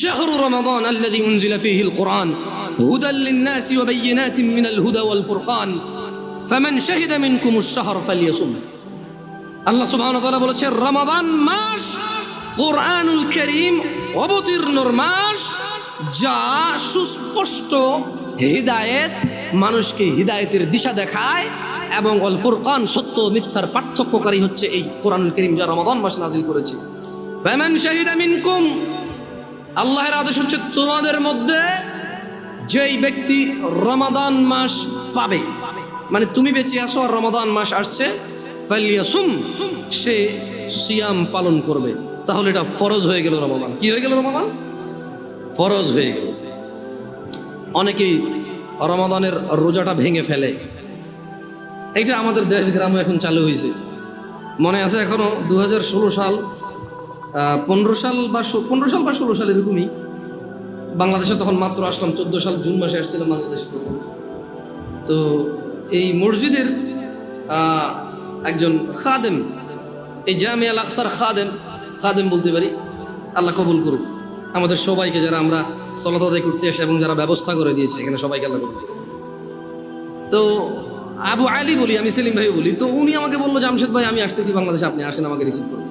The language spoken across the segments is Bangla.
شهر رمضان الذي أنزل فيه القرآن هدى للناس وبينات من الهدى والفرقان فمن شهد منكم الشهر فليصم আল্লাহ সুবহান তাআলা বলেছে রমাদান মাস কোরআনুল করিম অবতীর্ণর মাস যা সুস্পষ্ট হিদায়েত মানুষকে হিদায়েতের দিশা দেখায় এবং অল ফুরকান সত্য ও মিথ্যার পার্থক্যকারী হচ্ছে এই কোরআনুল করিম যা রমাদান মাস নাজিল করেছে ফামান শাহিদা মিনকুম আল্লাহর আদেশ হচ্ছে তোমাদের মধ্যে যেই ব্যক্তি রমাদান মাস পাবে মানে তুমি বেঁচে আসো আর রমাদান মাস আসছে সে সিয়াম পালন করবে। তাহলে এটা ফরজ হয়ে গেল রমাদান। কি হয়ে গেল রমাদান? ফরজ হয়ে গেল। অনেকেই রমাদানের রোজাটা ভেঙে ফেলে। এইটা আমাদের দেশ, গ্রামে এখন চালু হয়েছে। মনে আছে এখনও? দু হাজার ষোলো সাল পনেরো সাল বা পনেরো সাল বা ষোলো সাল এরকমই বাংলাদেশে তখন মাত্র আসলাম, চোদ্দ সাল জুন মাসে আসছিলাম বাংলাদেশে প্রথম। তো এই মসজিদের একজন খাদেম, এই জামিয়া আকসার খাদেম খাদেম বলতে পারি, আল্লাহ কবুল করুক আমাদের সবাইকে যারা আমরা সলাত করতে আসে এবং যারা ব্যবস্থা করে দিয়েছে, এখানে সবাইকে আল্লাহ করুক। তো আবু আলী বলি, আমি সেলিম ভাই বলি, তো উনি আমাকে বলল, জামশেদ ভাই, আমি আসতেছি বাংলাদেশে, আপনি আসেন, আমাকে রিসিভ করুন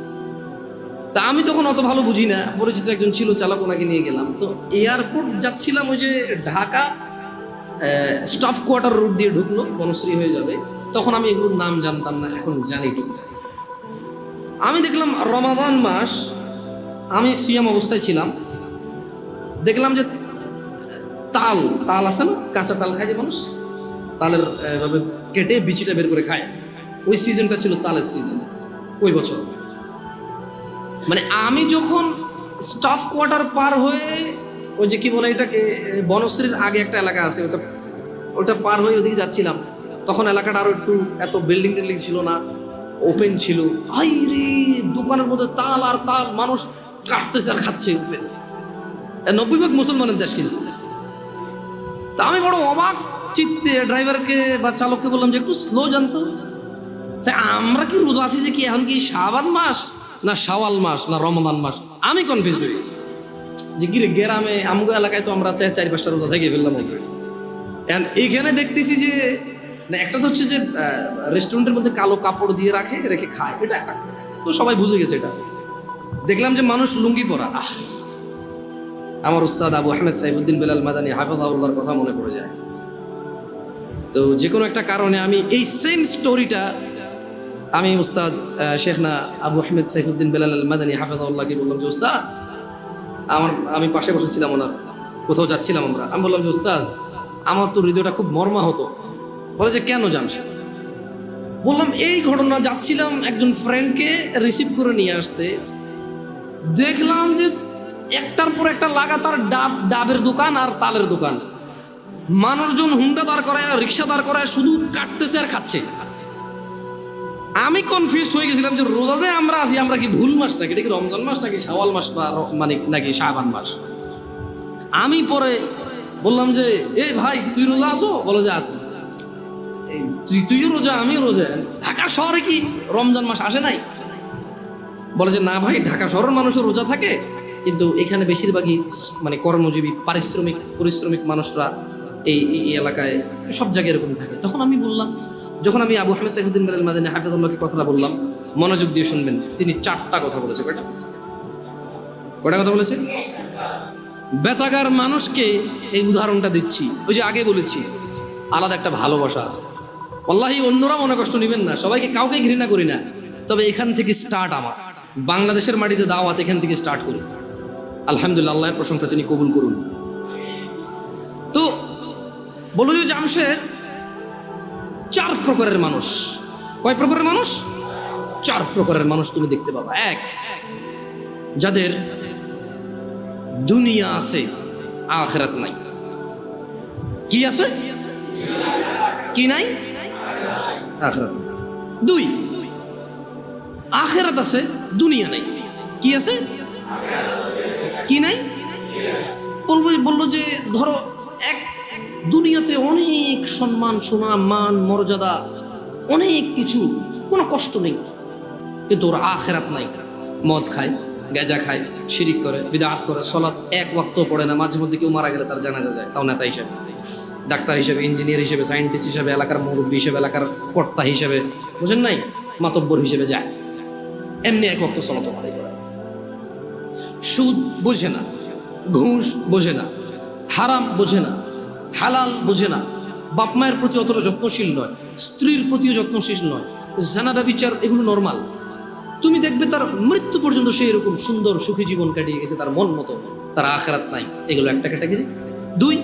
তা আমি তখন অত ভালো বুঝি না। পরিচিত একজন ছিল, চালক ওনাকে নিয়ে গেলাম। তো এয়ারপোর্ট যাচ্ছিলাম ওই যে ঢাকা স্টাফ কোয়ার্টার রুট দিয়ে ঢুকলো, বনশ্রী হয়ে যাবে। তখন আমি এগুলোর নাম জানতাম না, এখন জানি টুকু আমি দেখলাম রমাদান মাস, আমি সিয়াম অবস্থায় ছিলাম। দেখলাম যে তাল তাল আছে না, কাঁচা তাল খায় যে মানুষ? তালের কেটে বিচিটা বের করে খায়। ওই সিজনটা ছিল তালের সিজন ওই বছর। মানে আমি যখন স্টাফ কোয়ার্টার পার হয়ে ওই যে কি বলে এটাকে বনশ্রীর আগে একটা এলাকা আছে, ওটা ওটা পার হয়ে ওদিকে যাচ্ছিলাম, তখন এলাকাটা আরও একটু এত বিল্ডিং টিল্ডিং ছিল না ওপেন ছিল। হাই রে, দোকানের মধ্যে তাল আর তাল, মানুষ কাটতেছে আর খাচ্ছে। নব্বই ভাগ মুসলমানের দেশ কিন্তু। তা আমি বড় অবাক, চিত্তে ড্রাইভারকে বা চালককে বললাম যে, একটু স্লো জানতো। তা আমরা কি রোজা আছি যে কি, এখন কি শাবান মাস? না শাওয়াল মাস, না রমদান মাস? আমি কনফিউজ হয়ে গেছি। যে গিরে গ্রামে, আমগো এলাকায় তো আমরা চার পাঁচটা রোজা থেকে ফেললাম। এইখানে দেখতেছি যে, না, একটা তো হচ্ছে যে রেস্টুরেন্টের মধ্যে কালো কাপড় দিয়ে রাখে, রেখে খায়। এটা একটা। তো সবাই বুঝে গেছে এটা। দেখলাম যে মানুষ লুঙ্গি পরা। আহ! আমার উস্তাদ আবু আহমেদ সাইফুদ্দিন বেলাল মাদানী হাফেজাউল্লাহর কথা মনে পড়ে যায়। তো যে কোনো একটা কারণে আমি এই সেম স্টোরিটা আমি উস্তাদ শেখ না আবু আহমেদ সাইফুদ্দিন বেলাল আল মাদানী হাফেজাউল্লাহকে বললাম যে, উস্তাদ, আমার, আমি পাশে বসেছিলাম ওনার, কোথাও যাচ্ছিলাম আমরা। আমি বললাম যে, উস্তাদ, আমার তো হৃদয়টা খুব মর্মা হতো বলে যে, কেন জামশেদ বললাম, এই ঘটনা যাচ্ছিলাম একজন ফ্রেন্ডকে রিসিভ করে নিয়ে আসতে। দেখলাম যে একটার পর একটা লাগাতার ডাব, ডাবের দোকান আর তালের দোকান। মানুষজন হুন্ডা দাঁড় করায়, রিক্সা দাঁড় করায় শুধু কাটতেছে আর খাচ্ছে। আমি কনফিউজ হয়ে গেছিলাম যে রোজা যে আমরা আছি, আমরা কি ভুল মাস নাকি? এটা কি রমজান মাস নাকি শাওয়াল মাস বা মানে নাকি শাহবান মাস? আমি পরে বললাম যে, এ ভাই, তুই রোজা আছো? বলো যে, আছি। তুই, তুইও রোজা, আমিও রোজা। ঢাকা শহরে কি রমজান মাস আসে নাই? বলে যে, না ভাই, ঢাকা শহরের মানুষও রোজা থাকে, কিন্তু এখানে বেশিরভাগই মানে কর্মজীবী, পারিশ্রমিক, পরিশ্রমিক মানুষরা এই এলাকায় সব জায়গায় এরকম থাকে। তখন আমি বললাম যখন আমি আবু হামেদ সাইফুদ্দিন বেলাল মাদিনী হাফিজুল্লাহকে কথাটা বললাম, মনোযোগ দিয়ে শুনবেন, তিনি চারটা কথা বলেছে। কয়টা? কয়টা কথা বলেছে? বেতাগার মানুষকে এই উদাহরণটা দিচ্ছি। ওই যে আগে বলেছি, আলাদা একটা ভালোবাসা আছে। আল্লাহি অন্যরা মনে কষ্ট নেবেন না, সবাইকে কাউকে ঘৃণা করি না। তবে এখান থেকে স্টার্ট আমার। বাংলাদেশের মাটিতে দাওয়াত এখান থেকে স্টার্ট করি। আলহামদুলিল্লাহ, আল্লাহর প্রশংসা তিনি কবুল করুন। তো বলো যে জামশেদ চার প্রকারের মানুষ। কয় প্রকারের মানুষ? চার প্রকারের মানুষ তুমি দেখতে পাবা। এক, যাদের দুনিয়া আছে, আখরাত নাই। কি আছে? কি নাই? আখরাত। দুই, আখেরাত আছে, দুনিয়া নাই। কি আছে? কি নাই? বলব বলল যে, ধরো দুনিয়াতে অনেক সম্মান, সুনাম, মান, মর্যাদা, অনেক কিছু। কোনো কষ্ট নেই। কিন্তু ওর আখেরাত নাই। মদ খায়, গেজা খায়, শিরিক করে, বিদাত করে, সলাৎ এক ওয়াক্ত পড়ে না, মাঝে মধ্যে কেউ মারা গেলে তার জানাজা যায়। তাও নেতা হিসেবে। ডাক্তার হিসেবে, ইঞ্জিনিয়ার হিসেবে, সায়েন্টিস্ট হিসেবে, এলাকার মুরব্বী হিসেবে, এলাকার কর্তা হিসেবে, বুঝেন নাই? মাতব্বর হিসেবে যায়। এমনি এক ওয়াক্ত সলাত সুদ বোঝে না, ঘুষ বোঝে না, হারাম বোঝে না। হালাল বোঝে না। বাপ মায়ের প্রতি অতটা যত্নশীল নয়, স্ত্রীর প্রতিও যত্নশীল নয়। জানা ব্যবিচার, এগুলো নর্মাল তুমি দেখবে তার মৃত্যু পর্যন্ত সে এরকম সুন্দর সুখী জীবন কাটিয়ে গেছে তার মন মতো। তার আখেরাত নাই। এগুলো একটা ক্যাটাগরি দুই,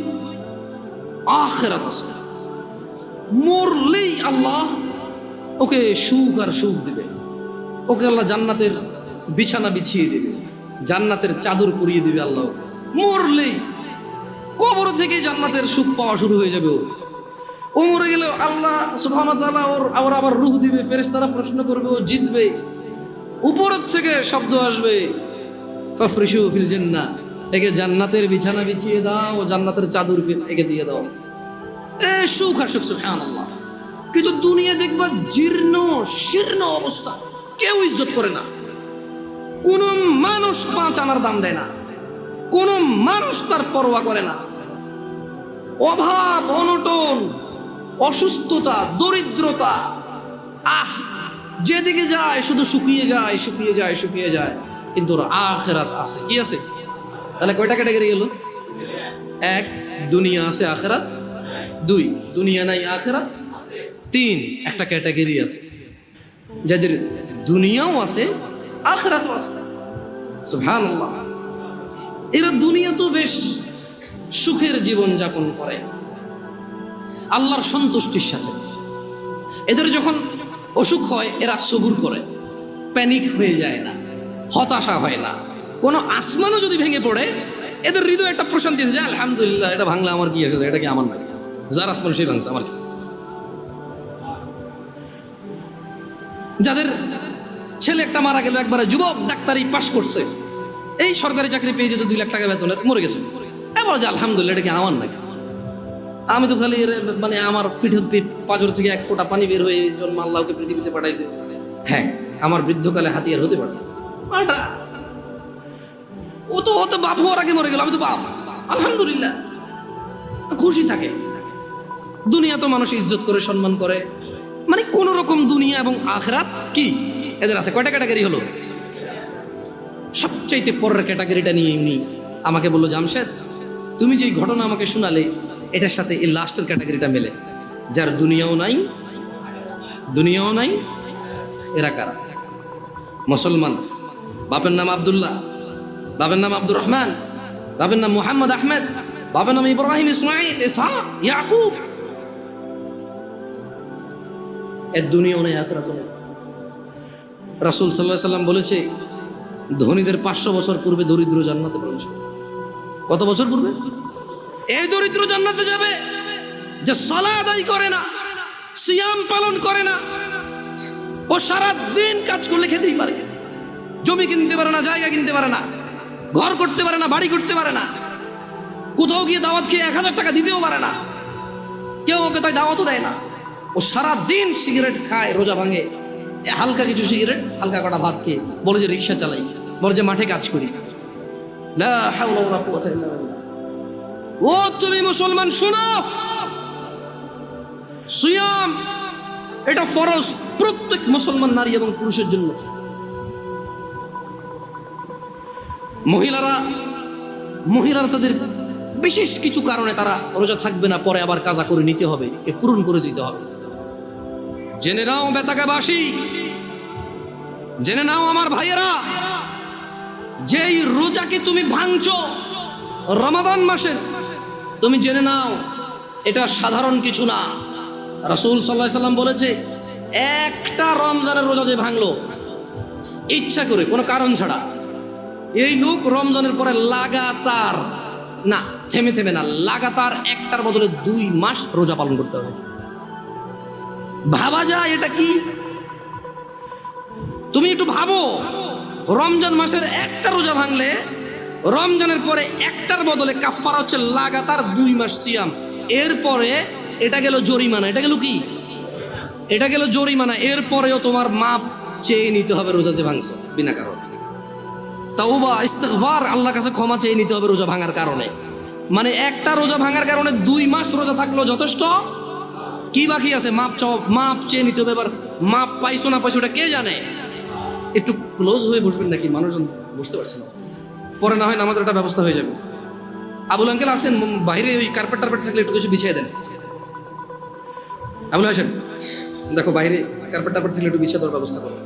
আখেরাত আছে। মরলেই আল্লাহ ওকে সুখ আর সুখ দিবে। ওকে আল্লাহ জান্নাতের বিছানা বিছিয়ে দিবে। জান্নাতের চাদর পরিয়ে দিবে আল্লাহ। মরলেই কবর থেকে জান্নাতের সুখ পাওয়া শুরু হয়ে যাবে ও। ও মরে গেলে আল্লাহ সুবহানাহু ওর আবার আবার রূহ দিবে, ফেরেশতারা প্রশ্ন করবে, ও জিতবে। উপরের থেকে শব্দ আসবে ফিল জান্নাহ। একে জান্নাতের বিছানা বিছিয়ে দাও, ও জান্নাতের চাদর একে দিয়ে দাও। এ সুখ আর সুখ সুবহানাল্লাহ। কিন্তু দুনিয়া দেখবা জীর্ণ, শীর্ণ অবস্থা। কেউ ইজ্জত করে না। কোন মানুষ পাঁচ আনার দাম দেয় না। কোন মানুষ তার পরোয়া করে না। অভাব, অনটন, অসুস্থতা, দরিদ্রতা, আহ, যেদিকে যায়, শুধু শুকিয়ে যায় শুকিয়ে যায় শুকিয়ে যায়। কিন্তু ওর আখেরাত আছে। কি আছে? তাহলে কয়টা ক্যাটাগরি গেল? এক, দুনিয়া আছে, আখেরাত। দুই, দুনিয়া নাই, আখেরাত। তিন, একটা ক্যাটাগরি আছে। যাদের দুনিয়াও আছে, আখেরাতও আছে। সুবহানাল্লাহ। এরা দুনিয়া তো বেশ সুখের জীবন যাপন করে। আল্লাহর সন্তুষ্টির সাথে। এদের যখন অসুখ হয়, এরা সবুর করে। প্যানিক হয়ে যায় না, হতাশা হয় না। কোনো আসমানও যদি ভেঙে পড়ে, এদের হৃদয় একটা প্রশান্তি যে আলহামদুলিল্লাহ, এটা ভাঙলে আমার কি আছে এটা কি আমার না যার আসমান সেই ভাঙছে, আমার কি? যাদের ছেলে একটা মারা গেল, একবারে যুবক ডাক্তারি পাশ করছে, এই সরকারি চাকরি পেয়ে যেত দুই লাখ টাকা বেতনের, মরে গেছে। এবার যে আলহামদুলিল্লাহ, এটা কি আমার নাকি? আমি তো খালি মানে আমার পিঠের পিঠ পাজর থেকে এক ফোঁটা পানি বের হয়ে জন্ম আল্লাহকে পৃথিবীতে পাঠাইছে। হ্যাঁ আমার বৃদ্ধকালে হাতিয়ার হতে পারে। ও তো হতো বাপ হওয়ার আগে মরে গেল, আমি তো বাপ। আলহামদুলিল্লাহ। খুশি থাকে। দুনিয়া তো মানুষ ইজ্জত করে, সম্মান করে। মানে কোন রকম দুনিয়া এবং আখরাত কি? এদের আছে কয়টা ক্যাটাগরি হলো? সবচাইতে পরের ক্যাটাগরিটা নিয়ে এমনি আমাকে বলল, জামশেদ তুমি যে ঘটনা আমাকে শোনালে, এটার সাথে এই লাস্টের ক্যাটাগরিটা মেলে। যার দুনিয়াও নাই দুনিয়াও নাই, এরা কারা? মুসলমান, বাপের নাম আব্দুল্লাহ, বাপের নাম আব্দুর রহমান, বাপের নাম মুহাম্মদ আহমেদ, বাপের নাম ইব্রাহিম ইসমাইল ইসহাক, ইয়াকুব। এর দুনিয়াও নেই, আখরাতও নেই। রাসূল আলাইহি সাল্লাম বলেছে, ধনীদের পাঁচশো বছর পূর্বে দরিদ্র জান্নাতে প্রবেশ। কত বছর পূর্বে? এই দরিদ্র জান্নাতে যাবে যে সলা আদায় করে না, সিয়াম পালন করে না, ও সারা দিন কাজ করলে খেতেই পারে। জমি কিনতে পারে না, জায়গা কিনতে পারে না, ঘর করতে পারে না, বাড়ি করতে পারে না, কোথাও গিয়ে দাওয়াত খেয়ে এক হাজার টাকা দিতেও পারে না। কেউ ওকে তাই দাওয়াতও দেয় না। ও সারা দিন সিগারেট খায়, রোজা ভাঙে। হালকা কিছু সিগারেট, হালকা কটা ভাত খেয়ে বলে যে রিক্সা চালাই, বলে যে মাঠে কাজ করি। ও, তুমি মুসলমান, শোনো। সিয়াম, এটা ফরজ প্রত্যেক মুসলমান নারী এবং পুরুষের জন্য। মহিলারা মহিলারা তাদের বিশেষ কিছু কারণে তারা রোজা থাকবে না, পরে আবার কাজা করে নিতে হবে, এ পূরণ করে দিতে হবে। জেনে নাও বেতাকাবাসী জেনে নাও, আমার ভাইয়েরা। যেই রোজাকে তুমি ভাঙছ, রমাদান মাসের, তুমি জেনে নাও, এটা সাধারণ কিছু না। রাসূল আলাইহি সাল্লাম বলেছে, একটা রমজানের রোজা যে ভাঙলো, ইচ্ছা করে, কোনো কারণ ছাড়া। এই লোক রমজানের পরে লাগাতার, না, থেমে থেমে না, লাগাতার একটার বদলে দুই মাস রোজা পালন করতে হবে। ভাবা যায় এটা কি? তুমি একটু ভাবো। রমজান মাসের একটা রোজা ভাঙলে রমজানের পরে একটার বদলে কাফারা হচ্ছে লাগাতার দুই মাস সিয়াম। এরপরে এটা গেল জরিমানা। এটা গেল কি? এটা গেল জরিমানা। এরপরেও তোমার মাপ চেয়ে নিতে হবে রোজা যে ভাঙছো, বিনা কারণে। তাওবা, ইস্তেগফার আল্লাহ কাছে ক্ষমা চেয়ে নিতে হবে রোজা ভাঙার কারণে। মানে একটা রোজা ভাঙার কারণে দুই মাস রোজা থাকল যথেষ্ট। কি বাকি আছে? মাপ চাও, মাপ চেয়ে নিতে হবে। এবার মাপ পাইছো না পাইছো ওটা কে জানে? একটু ক্লোজ হয়ে বসবেন নাকি? মানুষজন বুঝতে পারছে না। পরে না হয় নামাজের একটা ব্যবস্থা হয়ে যাবে। আবুল আঙ্কেল আসেন বাইরে ওই কার্পেট টার্পেট থাকলে একটু কিছু বিছিয়ে দেন। আবুল আসেন। দেখো, বাইরে কার্পেট টার্পেট থাকলে একটু বিছিয়ে দেওয়ার ব্যবস্থা করো।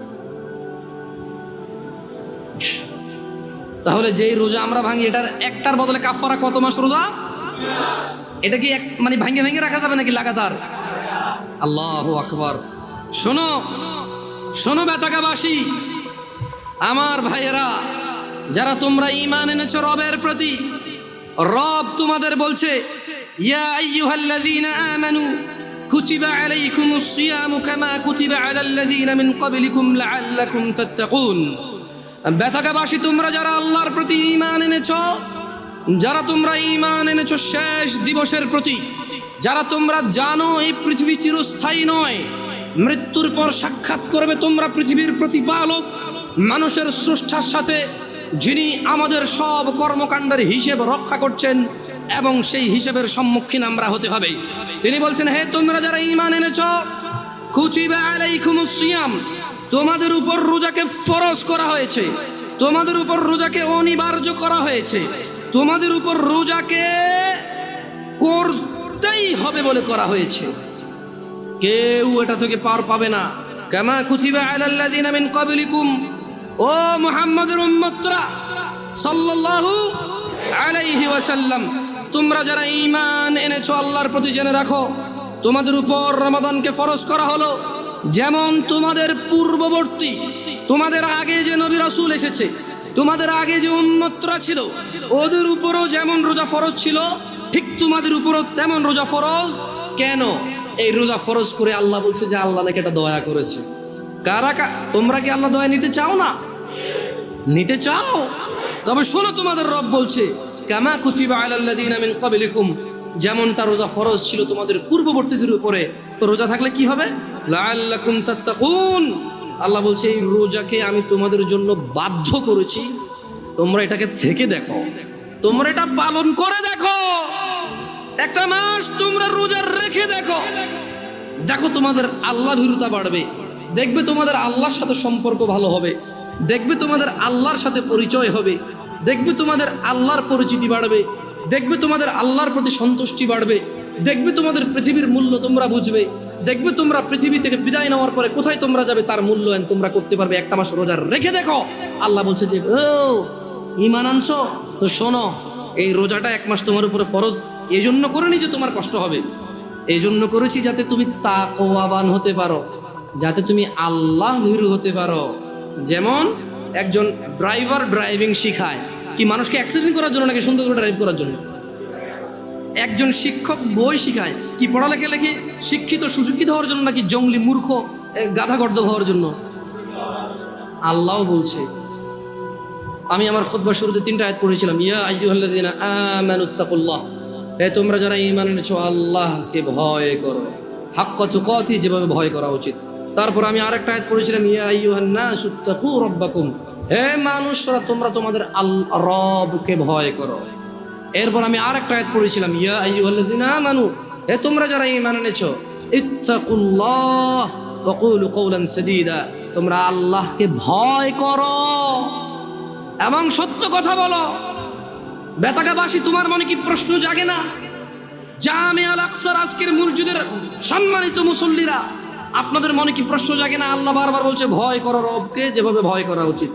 তাহলে যেই রোজা আমরা ভাঙি, এটার একটার বদলে কাফারা কত মাস রোজা? এটা কি এক মানে ভাঙ্গে ভেঙে রাখা যাবে নাকি লাগাতার? আল্লাহ আকবর। শোনো শোনো, বেতাকাবাসী। আমার ভাইয়েরা, যারা তোমরা ইমান এনেছ রবের প্রতি, রব তোমাদের বলছে তোমরা যারা আল্লাহর প্রতি এনেছো, যারা তোমরা এনেছো শেষ দিবসের প্রতি, যারা তোমরা জানো এই পৃথিবী চিরস্থায়ী নয়, মৃত্যুর পর সাক্ষাৎ করবে তোমরা পৃথিবীর প্রতিপালক মানুষের স্রষ্টার সাথে যিনি আমাদের সব কর্মকাণ্ডের হিসেব রক্ষা করছেন এবং সেই হিসেবের সম্মুখীন আমরা হতে হবে। তিনি বলছেন, হে, তোমরা যারা ঈমান এনেছ কুচিবা আলাইকুমুস তোমাদের উপর রোজাকে ফরজ করা হয়েছে। তোমাদের উপর রোজাকে অনিবার্য করা হয়েছে। তোমাদের উপর রোজাকে করতেই হবে বলে করা হয়েছে। কেউ এটা থেকে পার পাবে না। কেমা কুতিবা আলাল্লাযিনা আমিন ক্বাবলিকুম। ও মুহাম্মাদের উম্মতরা সাল্লাল্লাহু আলাইহি ওয়াসাল্লাম, তোমরা যারা ঈমান এনেছো আল্লাহর প্রতি জেনে রাখো, তোমাদের উপর রমাদানকে ফরজ করা হলো। যেমন তোমাদের পূর্ববর্তী, তোমাদের আগে যে নবী রাসূল এসেছে, তোমাদের আগে যে উম্মতরা ছিল, ওদের উপরও যেমন রোজা ফরজ ছিল, ঠিক তোমাদের উপরও তেমন রোজা ফরজ। কেন? এই রোজা ফরজ করে আল্লাহ বলছে যে আল্লাহ নাকি এটা দয়া করেছে। কারা তোমরা কি আল্লাহ দয়া নিতে চাও না? নিতে চাও? তবে শোনো, তোমাদের রব বলছে, কামা কুচিবা আলাল্লাযীনা মিন ক্বাবলিকুম যেমনটা রোজা ফরজ ছিল তোমাদের পূর্ববর্তীদের উপরে। তো রোজা থাকলে কি হবে? আল্লাহ বলছে, এই রোজাকে আমি তোমাদের জন্য বাধ্য করেছি। তোমরা এটাকে থেকে দেখো। তোমরা এটা পালন করে দেখো। একটা মাস তোমরা রোজা রেখে দেখো। দেখো তোমাদের আল্লাহ ভীরুতা বাড়বে। দেখবে তোমাদের আল্লাহর সাথে সম্পর্ক ভালো হবে। দেখবে তোমাদের আল্লাহর সাথে পরিচয় হবে। দেখবে তোমাদের আল্লাহর পরিচিতি বাড়বে। দেখবে তোমাদের আল্লাহর প্রতি সন্তুষ্টি বাড়বে। দেখবে তোমাদের পৃথিবীর মূল্য তোমরা বুঝবে। দেখবে তোমরা পৃথিবী থেকে বিদায় নেওয়ার পরে কোথায় তোমরা যাবে তার মূল্যায়ন তোমরা করতে পারবে একটা মাস রোজা রেখে দেখো। আল্লাহ বলছে যে, ও ইমান আনছো? তো শোনো, এই রোজাটা এক মাস তোমার উপরে ফরজ। এই জন্য করিনি যে তোমার কষ্ট হবে। এই জন্য করেছি যাতে তুমি তাকওয়াবান হতে পারো। যাতে তুমি আল্লাহ হতে পারো। যেমন একজন ড্রাইভার ড্রাইভিং শিখায় কি মানুষকে অ্যাক্সিডেন্ট করার জন্য নাকি সুন্দর করে ড্রাইভ করার জন্য? একজন শিক্ষক বই শিখায় কি পড়ালেখা লেখে শিক্ষিত সুশিক্ষিত হওয়ার জন্য নাকি জঙ্গলি মূর্খ এ, গাধাগর্দ হওয়ার জন্য? আল্লাহ বলছে। আমি আমার খুতবা শুরুতে তিনটা আয়াত পড়েছিলাম ইয়া আইয়ুহাল্লাযীনা আমানুত্তাকুল্লাহ হে তোমরা যারা ঈমান এনেছো আল্লাহকে ভয় করো। হাক্কা তুকাতি যেভাবে ভয় করা উচিত। তারপর আমি আরেকটা আয়াত পড়েছিলাম, ইয়া নাসুত্তাকু রাব্বাকুম। হে মানুষরা, তোমরা তোমাদের আল রবকে ভয় করো। এরপর আমি আর একটা আয়াত পড়েছিলাম, ইয়া আইয়ুহাল্লাযীনা আমানু, হে তোমরা যারা ঈমান এনেছো, ইত্তাকুল্লাহ ওয়া কুলু কওলান সাদীদা, তোমরা আল্লাহকে ভয় করো। এবং সত্য কথা বলো। বেতাকাবাসী তোমার মনে কি প্রশ্ন জাগে না? জামে আল আকসার আজকের মসজিদের সম্মানিত মুসল্লিরা আপনাদের মনে কি প্রশ্ন জাগে না? আল্লাহ বারবার বলছে, ভয় করো রবকে, যেভাবে ভয় করা উচিত।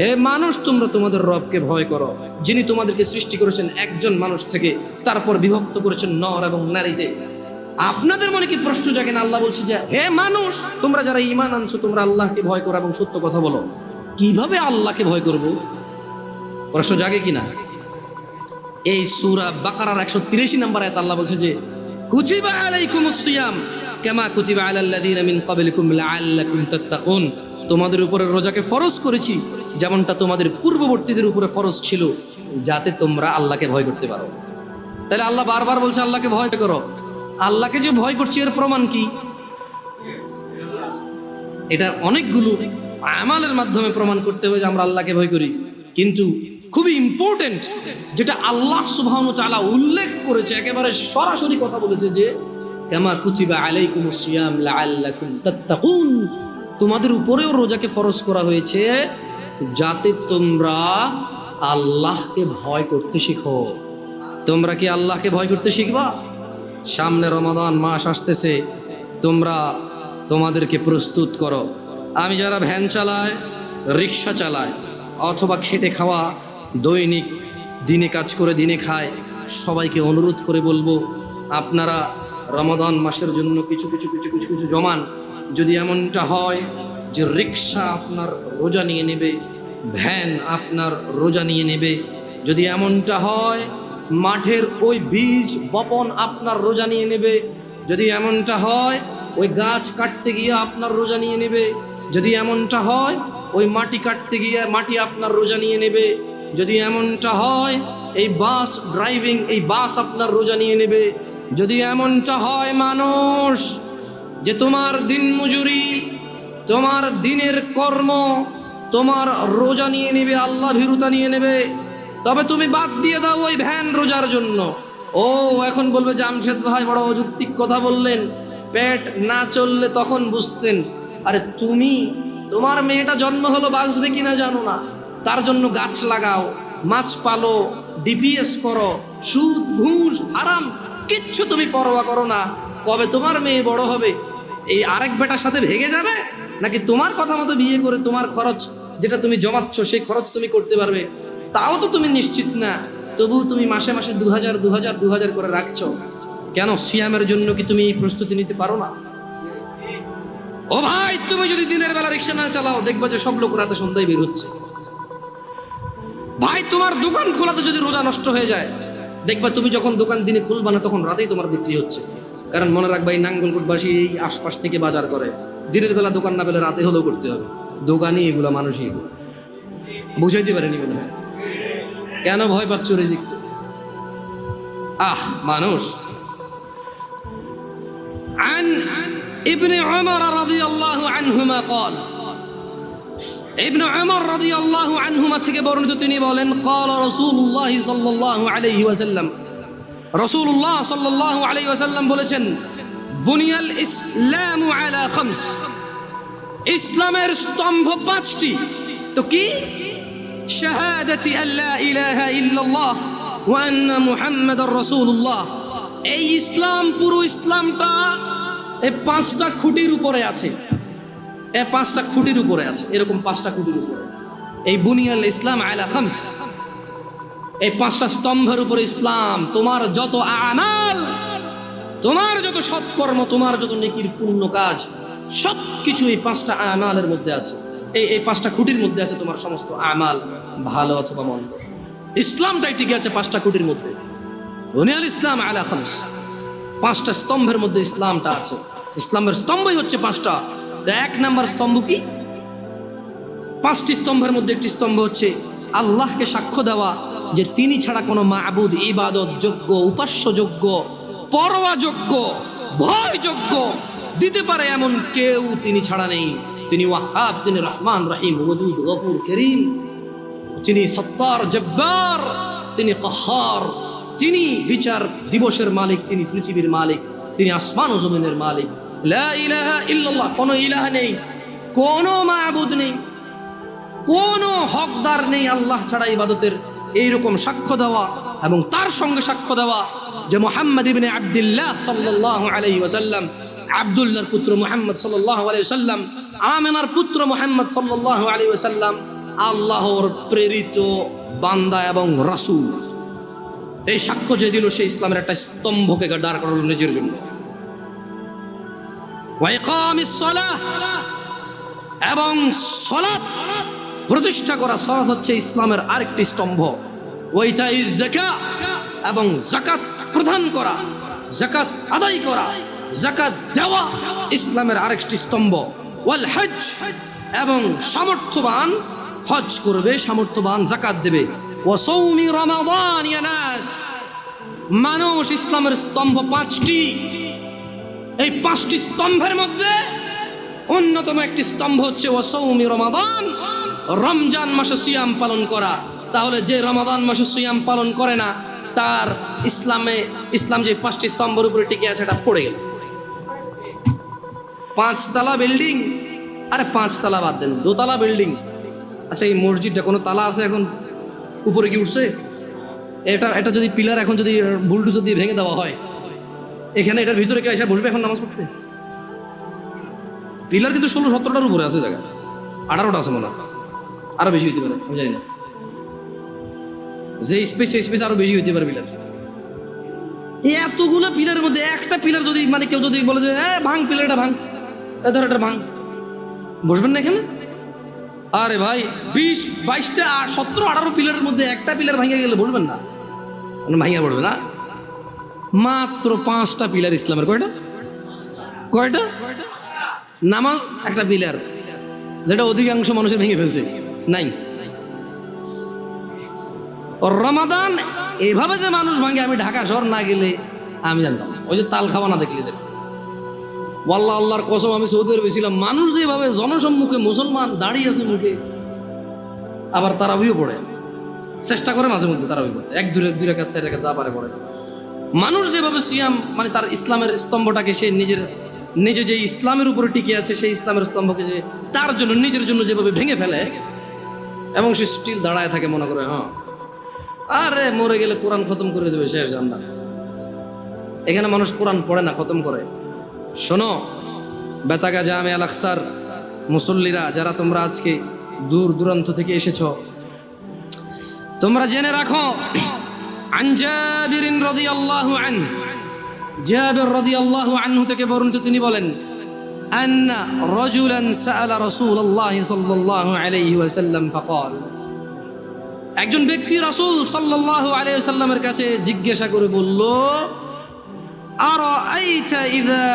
হে মানুষ, তোমরা তোমাদের রবকে ভয় করো। যিনি তোমাদেরকে সৃষ্টি করেছেন, একজন মানুষ থেকে তারপর বিভক্ত করেছেন নর এবং নারীতে আপনাদের মনে কি প্রশ্ন জাগে না? আল্লাহ বলছে যে, হে মানুষ, তোমরা যারা ইমান আনছো, তোমরা আল্লাহকে ভয় করো এবং সত্য কথা বলো। কীভাবে আল্লাহকে ভয় করব? প্রশ্ন জাগে কিনা এই সুরা বাকারার একশো তিরাশি নাম্বার আয়াত আল্লাহ বলছে যে কুচিবা আলাইকুমুস সিয়াম। কামা কুচিবা আলাল্লাযীনা মিন ক্বাবলিকুম লাআল্লাকুম তাত্তাকুন। তোমাদের উপরে রোজাকে ফরজ করেছি, যেমনটা তোমাদের পূর্ববর্তীদের উপরে ফরজ ছিল, যাতে তোমরা আল্লাহকে ভয় করতে পারো। তাহলে আল্লাহ বারবার বলছে, আল্লাহকে ভয় করো। আল্লাহকে যে ভয় করছি, এর প্রমাণ কি? এটা অনেকগুলো আমালের মাধ্যমে প্রমাণ করতে হবে যে আমরা আল্লাহকে ভয় করি। কিন্তু খুবই ইম্পর্টেন্ট যেটা আল্লাহ সুবহান তাআলা উল্লেখ করেছে, একেবারে সরাসরি কথা বলেছে যে কামা কুতিবা আলাইকুম সিয়াম লাআল্লাকুম তাত্তাকুন। তোমাদের উপরেও রোজাকে ফরজ করা হয়েছে, যাতে তোমরা আল্লাহকে ভয় করতে শিখো। তোমরা কি আল্লাহকে ভয় করতে শিখবা? সামনে রমাদান মাস আসতেছে, তোমরা তোমাদেরকে প্রস্তুত করো। আমি যারা ভ্যান চালায়, রিক্সা চালায়, অথবা খেটে খাওয়া, দৈনিক দিনে কাজ করে দিনে খায়, সবাইকে অনুরোধ করে বলব, আপনারা রমাদান মাসের জন্য কিছু কিছু কিছু কিছু কিছু জমান। যদি এমনটা হয় যে রিক্সা আপনার রোজা নিয়ে নেবে, ভ্যান আপনার রোজা নিয়ে নেবে, যদি এমনটা হয় মাঠের ওই বীজ বপন আপনার রোজা নিয়ে নেবে, যদি এমনটা হয় ওই গাছ কাটতে গিয়ে আপনার রোজা নিয়ে নেবে, যদি এমনটা হয় ওই মাটি কাটতে গিয়ে মাটি আপনার রোজা নিয়ে নেবে, যদি এমনটা হয় এই বাস ড্রাইভিং এই বাস আপনার রোজা নিয়ে নেবে যদি এমনটা হয় মানুষ যে তোমার দিন মজুরি, তোমার দিনের কর্ম, তোমার রোজা নিয়ে নেবে, আল্লাহ ভীরুতা নিয়ে নেবে, তবে তুমি বাদ দিয়ে দাও ওই ভ্যান রোজার জন্য। ও, এখন বলবে জামশেদ ভাই বড় অযৌক্তিক কথা বললেন, পেট না চললে তখন বুঝতেন, আরে তুমি, তোমার মেয়েটা জন্ম হলো বাঁচবে কিনা জানো না, তার জন্য গাছ লাগাও, মাছ পালো ডিপিএস করো, সুদ, ঘুষ আরাম কিচ্ছু তুমি পরোয়া করো না। কবে তোমার মেয়ে বড় হবে? এই আরেক বেটার সাথে ভেগে যাবে? নাকি তোমার কথা মতো বিয়ে করে তোমার খরচ যেটা তুমি জমাচ্ছ, সেই খরচ তুমি করতে পারবে? তাও তো তুমি নিশ্চিত না। তবু তুমি মাসে মাসে দু হাজার দু হাজার দু হাজার করে রাখছো। কেন সিয়ামের জন্য কি তুমি এই প্রস্তুতি নিতে পারো না? ও ভাই, তুমি যদি দিনের বেলা রিক্সা না চালাও, দেখবা যে সব লোক রাতে সন্ধ্যায় বের হচ্ছে ভাই, তোমার দোকান খোলাতে যদি রোজা নষ্ট হয়ে যায় দেখবা তুমি যখন দোকান দিনে খুলবা না তখন রাতেই তোমার বিক্রি হচ্ছে কারণ মনে রাখবা এই নাঙ্গলকোটবাসী এই আশপাশ থেকে বাজার করে দিনের বেলা দোকান না পেলে রাতে হলেও করতে হবে দোকানই এগুলো মানুষই এগুলো বুঝাইতে পারেনি বোধ হয় কেন ভয় পাচ্ছ রেজিক আহ মানুষ عن ابن عمر رضي الله عنهما قال ইবনু আমর রাদি আল্লাহ আনহুমা থেকে বর্ণিত তিনি বলেন কল রসুল্লাহ সাল্লাহ আলহি ওয়াসাল্লাম। রসুল্লাহ সাল্লাহ আলহি ওয়াসাল্লাম বলেছেন, বুনিয়াল ইসলাম আলা খামস। ইসলামের স্তম্ভ পাঁচটি। তো কি? শাহাদাতি আল্লাহ ইলাহা ইল্লাল্লাহ ওয়া আন্না মুহাম্মাদার রাসূলুল্লাহ। এই ইসলাম পুরো ইসলামটা এই পাঁচটা খুঁটির উপরে আছে। এ পাঁচটা খুঁটির উপরে আছে, এরকম পাঁচটা খুঁটির উপরে। এই বুনিয়াল ইসলাম আলা খামস। এই পাঁচটা স্তম্ভের উপরে ইসলাম, তোমার যত আমাল, তোমার যত সৎকর্ম, তোমার যত নেকির পূর্ণ কাজ সব কিছু এই পাঁচটা আমালের মধ্যে আছে। এই এই পাঁচটা খুঁটির মধ্যে আছে তোমার সমস্ত আমাল, ভালো অথবা মন্দ। ইসলামটাই টিকে আছে পাঁচটা খুঁটির মধ্যে। বুনিয়াল ইসলাম আলা খামস। পাঁচটা স্তম্ভের মধ্যে ইসলামটা আছে। ইসলামের স্তম্ভই হচ্ছে পাঁচটা এক নাম্বার স্তম্ভ কি? পাঁচটি স্তম্ভের মধ্যে একটি স্তম্ভ হচ্ছে আল্লাহকে সাক্ষ্য দেওয়া, যে তিনি ছাড়া কোনো মাবুদ, ইবাদত যোগ্য, উপাস্য যোগ্য, পরোয়া যোগ্য, ভয় যোগ্য, দিতে পারে এমন কেউ তিনি ছাড়া নেই। তিনি ওয়াহাব, তিনি রহমান, রহিম ওদুদ গফুর, করিম। তিনি সত্তার জব্বার, তিনি কহার, তিনি বিচার দিবসের মালিক, তিনি পৃথিবীর মালিক, তিনি আসমান ও জমিনের মালিক। ইলাহা ইল্লাল্লাহ, কোনো ইলাহ নেই, কোনো মাবুদ নেই, কোনো হকদার নেই আল্লাহ ছাড়া ইবাদতের এইরকম সাক্ষ্য দেওয়া এবং তার সঙ্গে সাক্ষ্য দেওয়া যে মোহাম্মদ ইবনে আব্দুল্লাহ সাল্লাল্লাহু আলাইহি ওয়াসাল্লাম, আব্দুল্লাহর পুত্র মোহাম্মদ সাল্লাল্লাহু আলাইহি ওয়াসাল্লাম, আমেনার পুত্র মোহাম্মদ সাল্লাল্লাহু আলাইহি ওয়াসাল্লাম আল্লাহর প্রেরিত বান্দা এবং রাসূল। এই সাক্ষ্য যে দিল সেই ইসলামের একটা স্তম্ভকে দাঁড় করালো নিজের জন্য। এবং সলাৎ প্রতিষ্ঠা করা সলাৎ হচ্ছে ইসলামের আরেকটি স্তম্ভ। ওইটা জাকা এবং জাকাত প্রদান করা জাকাত আদায় করা জাকাত দেওয়া ইসলামের আরেকটি স্তম্ভ। ওয়াল হজ এবং সামর্থ্যবান হজ করবে, সামর্থ্যবান জাকাত দেবে। ও সৌমি রমাদান মানুষ ইসলামের স্তম্ভ পাঁচটি এই পাঁচটি স্তম্ভের মধ্যে অন্যতম একটি স্তম্ভ হচ্ছে ওয়াসৌমি রমাদান। রমজান মাসে সিয়াম পালন করা। তাহলে যে রমাদান মাসে সিয়াম পালন করে না, তার ইসলামে, ইসলাম যে পাঁচটি স্তম্ভের উপরে টিকে আছে, এটা পড়ে গেল। পাঁচতলা বিল্ডিং। আরে পাঁচতলা বাদ দেন দোতলা বিল্ডিং। আচ্ছা এই মসজিদটা কোনো তালা আছে এখন? উপরে কি উঠছে? এটা এটা যদি পিলার এখন যদি বুলডুজার দিয়ে ভেঙে দেওয়া হয় এখানে এটার ভিতরে কেউ এসে বসবে এখন নামাজ পড়তে? পিলার কিন্তু ষোলো সতেরোটার উপরে আছে জায়গা আঠারোটা আছে মনে হয়। আরও বেশি হইতে পারে, আমি জানি না। যে স্পেস সেই স্পেস আরও বেশি হইতে পারে পিলার এতগুলো পিলারের মধ্যে একটা পিলার যদি মানে কেউ যদি বলে যে হ্যাঁ ভাঙ পিলারটা ভাঙ। এ ধর, এটা ভাঙ। বসবেন না এখানে? আরে ভাই, বিশ, বাইশটা, সতেরো, আঠারো পিলারের মধ্যে একটা পিলার ভাঙে গেলে বসবেন না। মানে ভাঙিয়া পড়বে না? মাত্র পাঁচটা পিলার ইসলামের, কয়টা? কয়টা? নামাজ, একটা পিলার, যেটা অধিকাংশ মানুষের ভেঙে ফেলছে। নাই। রমাদান, এভাবে যে মানুষ ভাঙে, আমি ঢাকা শহর না গেলে আমি জানতাম ওই যে তাল খাওয়া না দেখলে দেখ ওয়াল্লাহ, আল্লাহর কসম, আমি সৌদি আরবে ছিলাম, মানুষ যেভাবে জনসম্মুখে মুসলমান দাঁড়িয়ে আছে মুখে, আবার তারাবিও পড়ে। চেষ্টা করে মাঝে মধ্যে তারাবি পড়তে। এক দূরে দুই রেখা চার রেখা যা পারে পড়ে। মানুষ যেভাবে সিয়াম মানে তার ইসলামের স্তম্ভটাকে সে নিজের, নিজে যে ইসলামের উপরে টিকে আছে, সেই ইসলামের স্তম্ভকে যে তার জন্য, নিজের জন্য যেভাবে ভেঙে ফেলে, এবং সে স্টিল দাঁড়ায় থাকে, মনে করে হ্যাঁ। আরে, মরে গেলে কোরআন খতম করে দেবে, শেষ জান্নাত। এখানে মানুষ কোরআন পড়ে না, খতম করে। শোনো, বেতাগা জামে আল আকসার মুসল্লিরা, যারা তোমরা আজকে দূর দূরান্ত থেকে এসেছ, তোমরা জেনে রাখো عن جابر رضي الله عنه جابر رضي الله عنه থেকে বর্ণিত তিনি বলেন أن رجلا سأل رسول الله صلى الله عليه وسلم فقال একজন ব্যক্তি রাসূল সাল্লাল্লাহু আলাইহি ওয়াসাল্লামের কাছে জিজ্ঞাসা করে বলল أرأيت إذا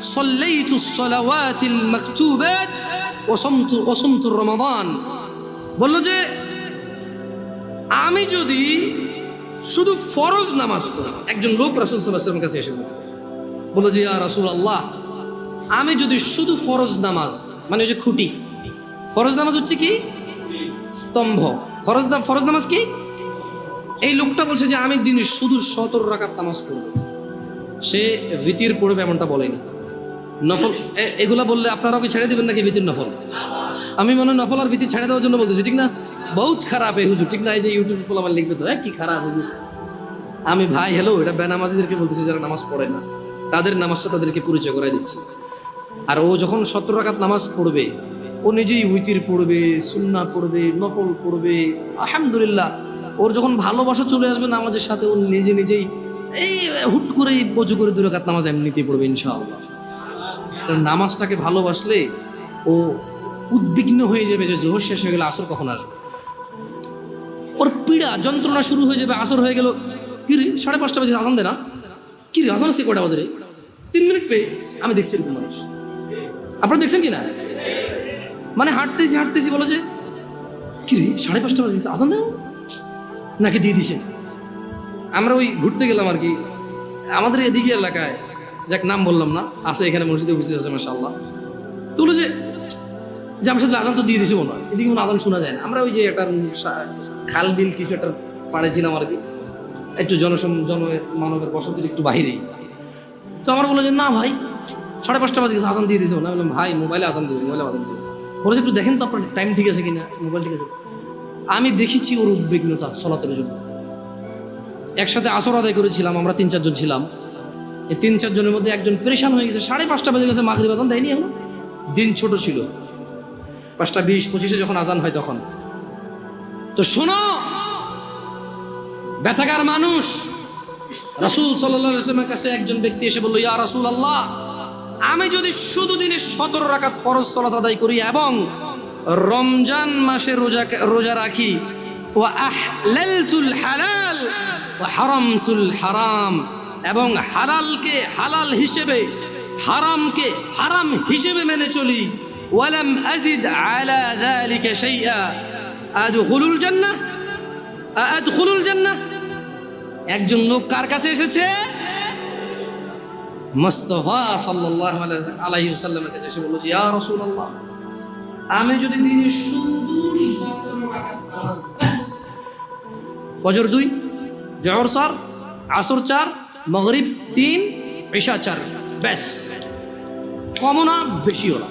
صليت الصلوات المكتوبات وصمت وصمت رمضان বলল যে আমি যদি শুধু ফরজ নামাজ পড়ি। একজন লোক রাসুল সাল্লাহামের কাছে এসে বলল যে, ইয়া রাসুল আল্লাহ আমি যদি শুধু ফরজ নামাজ মানে ওই যে খুঁটি, ফরজ নামাজ হচ্ছে কি? স্তম্ভ। ফরজ ফরজ নামাজ কি? এই লোকটা বলছে যে, আমি দিনে শুধু সতেরো রাকাত নামাজ পড়ব। সে ভীতির পড়বে এমনটা বলেনি। নফল এগুলা বললে আপনারাও কি ছেড়ে দিবেন নাকি ভীতির নফল? আমি মনে নফল আর ভীতি ছেড়ে দেওয়ার জন্য বলতেছি, ঠিক না? বহুত খারাপ এই হুজুর। ঠিক না এই যে ইউটিউব আমার লিখবে তো হ্যাঁ? কি খারাপ হুজুর? আমি ভাই হ্যালো এটা বেনামাজিদেরকে বলতেছি যারা নামাজ পড়ে না। তাদের নামাজটা তাদেরকে পরিচয় করাই দিচ্ছি। আর ও যখন সতেরো রাকাত নামাজ পড়বে, ও নিজেই উইতির পড়বে সুন্না পড়বে, নফল পড়বে, আলহামদুলিল্লাহ। ওর যখন ভালোবাসা চলে আসবে নামাজের সাথে, ও নিজে নিজেই এই হুট করে বজু করে দু রাকাত নামাজ এমনিতেই পড়বে, ইনশাআল্লাহ। নামাজটাকে ভালোবাসলে ও উদ্বিগ্ন হয়ে যাবে যে জোহর শেষ হয়ে গেলে আসর কখন আসবে? ওর পীড়া, যন্ত্রণা শুরু হয়ে যাবে, আসর হয়ে গেল। কি রে, সাড়ে পাঁচটা বাজে আসান দে না? কি রে, আজান আজকে কটা বাজে রে? তিন মিনিট পেয়ে আমি দেখছি এরকম মানুষ। আপনারা দেখছেন কি না? মানে হাঁটতেছি হাঁটতেছি, বলো যে, কি রে, সাড়ে পাঁচটা বাজে আসান দেয় নাকি দিয়ে দিছে আমরা ওই ঘুরতে গেলাম আর কি। আমাদের এদিকে এলাকায়, যাক নাম বললাম না, আছে এখানে মসজিদে উপস্থিত আছে মাসা আল্লাহ তো বলল যে জামশেদ আজান তো দিয়ে দিছে মনে হয়। এদিকে কোনো আজান শোনা যায় না। আমরা ওই যে একটা খাল বিল কিছু একটা পাড়ে ছিলাম আর কি? একটু জনসম জন মানবের বসতির একটু বাহিরেই তো আমার বলল যে, না ভাই, সাড়ে পাঁচটা বাজে গেছে আজান দিয়ে দিয়েছে না? বললাম, ভাই মোবাইলে আজান দিবে মোবাইলে আজান দিবে বলেছে একটু দেখেন তো আপনার টাইম ঠিক আছে কিনা? মোবাইল ঠিক আছে। আমি দেখেছি ওর উদ্বিগ্নতা চলাচলের জন্য। একসাথে আসর আদায় করেছিলাম, আমরা তিন চারজন ছিলাম। এই তিন চারজনের মধ্যে একজন পরেশান হয়ে গেছে। সাড়ে পাঁচটা বেজে গেছে মাগরিব আজান, দেয়নি এখন? দিন ছোট ছিল। পাঁচটা বিশ পঁচিশে যখন আজান হয় তখন। তো শোনো, ব্যথাকার মানুষ, রাসুল সাল্লামের কাছে একজন ব্যক্তি এসে বলল, ইয়া রাসুল আল্লাহ আমি যদি শুধু দিনে সতেরো রাকাত ফরজ সলাত আদায় করি এবং রমজান মাসে রোজা রোজা রাখি ও আহলালতুল হালাল ও হারামতুল হারাম, এবং হালালকে হালাল হিসেবে, হারামকে হারাম হিসেবে মেনে চলি ওয়ালাম আজিদ আলা যালিকা শাইআ আদখুলুল জান্নাহ? আদখুলুল জান্নাহ? একজন লোক কার কাছে এসেছে? মুস্তফা সাল্লাল্লাহু আলাইহি ওয়াসাল্লামের কাছে এসে বলল, ইয়া রাসূলুল্লাহ, আমি যদি দিনে শুধু ফজর দুই, জহর চার, আসর চার, মগরিব তিন, ঈশা চার, ব্যাস। কমও না, বেশিও না।